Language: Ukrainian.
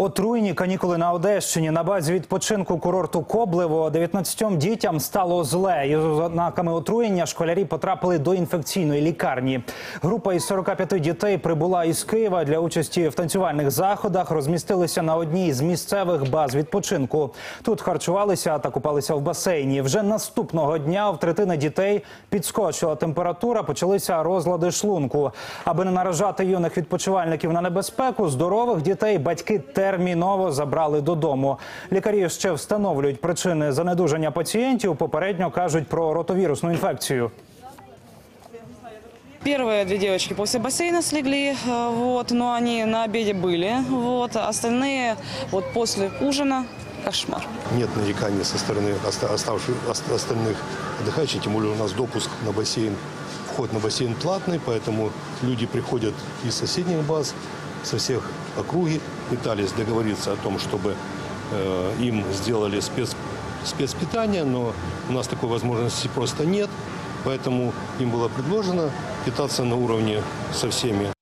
Отруйні канікули на Одещині на базі відпочинку курорту Коблево 19 дітям стало зле. Із ознаками отруєння школярі потрапили до інфекційної лікарні. Група із 45 дітей прибула із Києва для участі в танцювальних заходах. Розмістилися на одній з місцевих баз відпочинку. Тут харчувалися та купалися в басейні. Вже наступного дня в третини дітей підскочила температура, почалися розлади шлунку. Аби не наражати юних відпочивальників на небезпеку, здорових дітей батьки терміново забрали додому. Лікарі ще встановлюють причини занедужання пацієнтів. Попередньо кажуть про ротовірусну інфекцію. Первые две девочки после бассейна слегли, э, вот, но они на обеде были, вот, остальные вот после ужина кошмар. Нет нареканий со стороны оста- оставших, ост- остальных отдыхающих, тем более у нас допуск на бассейн, вход на бассейн платный, поэтому люди приходят из соседних баз, со всех округи, пытались договориться о том, чтобы э, им сделали спец, спецпитание, но у нас такой возможности просто нет, поэтому им было предложено питаться на уровне со всеми